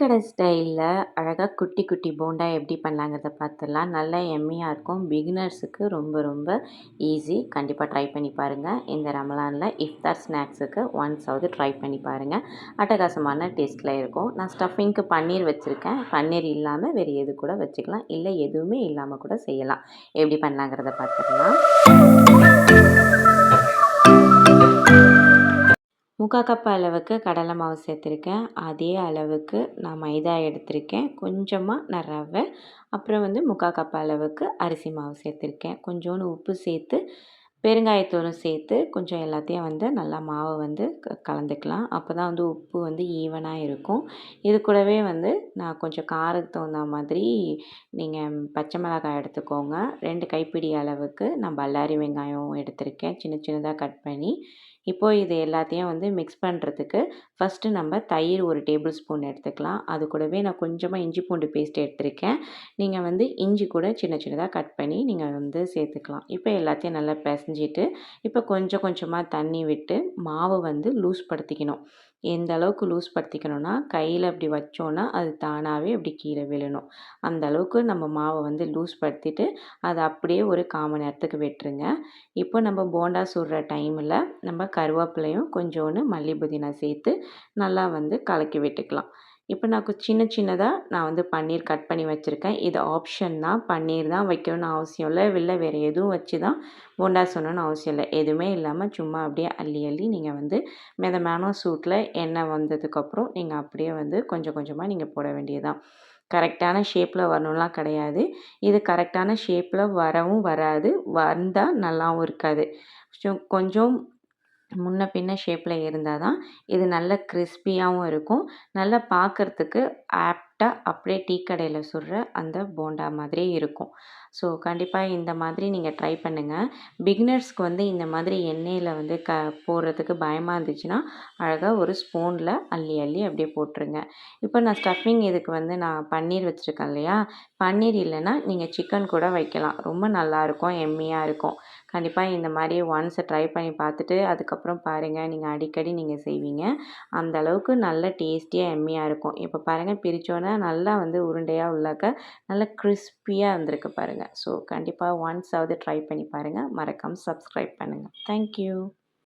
கடை ஸ்டைலில் அழகாக குட்டி குட்டி போண்டா எப்படி பண்ணலாங்கிறத பார்த்துடலாம். நல்லா எம்மியாக இருக்கும். பிகினர்ஸுக்கு ரொம்ப ரொம்ப ஈஸி கண்டிப்பாக ட்ரை பண்ணி பாருங்கள் இந்த ரமலானில் இஃப்தார் ஸ்நாக்ஸுக்கு ஒன்ஸாவது ட்ரை பண்ணி பாருங்கள் அட்டகாசமான டேஸ்ட்டில் இருக்கும். நான் ஸ்டஃபிங்க்கு பன்னீர் வச்சுருக்கேன். பன்னீர் இல்லாமல் வேறு எது கூட வச்சுக்கலாம். இல்லை எதுவுமே இல்லாமல் கூட செய்யலாம். எப்படி பண்ணலாங்கிறத பார்த்துடலாம். முக்கால் கப் அளவுக்கு கடலை மாவு சேர்த்துருக்கேன். அதே அளவுக்கு நான் மைதா எடுத்திருக்கேன். கொஞ்சமாக நான் ரவை அப்புறம் வந்து முக்கால் கப் அளவுக்கு அரிசி மாவு சேர்த்துருக்கேன். கொஞ்சோண்டு உப்பு சேர்த்து பெருங்காயத்தூளும் சேர்த்து கொஞ்சம் எல்லாத்தையும் வந்து நல்லா மாவை வந்து க கலந்துக்கலாம். அப்போ தான் வந்து உப்பு வந்து ஈவனாக இருக்கும். இது கூடவே வந்து நான் கொஞ்சம் காரத்துக்கு தகுந்த மாதிரி நீங்கள் பச்சை மிளகாய் எடுத்துக்கோங்க. ரெண்டு கைப்பிடி அளவுக்கு நான் பல்லாரி வெங்காயம் எடுத்திருக்கேன். சின்ன சின்னதாக கட் பண்ணி இப்போது இது எல்லாத்தையும் வந்து மிக்ஸ் பண்ணுறதுக்கு ஃபஸ்ட்டு நம்ம தயிர் ஒரு டேபிள் ஸ்பூன் எடுத்துக்கலாம். அது கூடவே நான் கொஞ்சமாக இஞ்சி பூண்டு பேஸ்ட் எடுத்திருக்கேன். நீங்கள் வந்து இஞ்சி கூட சின்ன சின்னதாக கட் பண்ணி நீங்கள் வந்து சேர்த்துக்கலாம். இப்போ எல்லாத்தையும் நல்லா பிசைஞ்சிட்டு இப்போ கொஞ்சம் கொஞ்சமாக தண்ணி விட்டு மாவை வந்து லூஸ் படுத்திக்கணும். எந்த அளவுக்கு லூஸ் படுத்திக்கணும்னா கையில் அப்படி வச்சோன்னா அது தானாகவே அப்படி கீழே விழணும். அந்த அளவுக்கு நம்ம மாவை வந்து லூஸ் படுத்திட்டு அதை அப்படியே ஒரு காமணி நேரத்துக்கு விட்டுருங்க. இப்போ நம்ம போண்டா சுடுற டைமில் நம்ம கருவேப்பிலையும் கொஞ்சோண்டு மல்லி புதினா சேர்த்து நல்லா வந்து கலக்கி விட்டுக்கலாம். இப்போ நான் சின்ன சின்னதாக நான் வந்து பன்னீர் கட் பண்ணி வச்சுருக்கேன். இது ஆப்ஷன் தான். பன்னீர் தான் வைக்கணும்னு அவசியம் இல்லை. இல்லை வேறு எதுவும் வச்சு தான் போண்டா சொல்லணும்னு அவசியம் இல்லை. எதுவுமே இல்லாமல் சும்மா அப்படியே அள்ளி அள்ளி நீங்கள் வந்து மிதமான சூட்டில் எண்ணெய் வந்ததுக்கப்புறம் நீங்கள் அப்படியே வந்து கொஞ்சம் கொஞ்சமாக நீங்கள் போட வேண்டியதுதான். கரெக்டான ஷேப்பில் வரணும்லாம் கிடையாது. இது கரெக்டான ஷேப்பில் வரவும் வராது. வந்தால் நல்லாவும் இருக்காது. கொஞ்சம் முன்ன பின்ன ஷேப்பில் இருந்தால் தான் இது நல்ல கிறிஸ்பியாகவும் இருக்கும். நல்லா பார்க்குறதுக்கு சாஃப்டாக அப்படியே டீ கடையில் சுடுற அந்த போண்டா மாதிரி இருக்கும். ஸோ கண்டிப்பாக இந்த மாதிரி நீங்கள் ட்ரை பண்ணுங்கள் பிகினர்ஸ்க்கு வந்து இந்த மாதிரி எண்ணெயில் வந்து க போடுறதுக்கு பயமாக இருந்துச்சுன்னா அழகாக ஒரு ஸ்பூனில் அள்ளி அள்ளி அப்படியே போட்டுருங்க. இப்போ நான் ஸ்டஃபிங் இதுக்கு வந்து நான் பன்னீர் வச்சுருக்கேன் இல்லையா? பன்னீர் இல்லைன்னா நீங்கள் சிக்கன் கூட வைக்கலாம். ரொம்ப நல்லாயிருக்கும் எம்மியாக இருக்கும். கண்டிப்பாக இந்த மாதிரி ஒன்ஸ் ட்ரை பண்ணி பார்த்துட்டு அதுக்கப்புறம் பாருங்கள் நீங்கள் அடிக்கடி நீங்கள் செய்வீங்க. அந்த அளவுக்கு நல்ல டேஸ்டியாக எம்மியாக இருக்கும். இப்போ பாருங்கள் பிரித்தோன்னே நல்லா வந்து உருண்டையாக உள்ளாக்க நல்லா கிறிஸ்பியாக வந்திருக்கு பாருங்கள் ஸோ கண்டிப்பாக ஒன்ஸாவது ட்ரை பண்ணி பாருங்கள் மறக்காமல் சப்ஸ்கிரைப் பண்ணுங்கள் தேங்க்யூ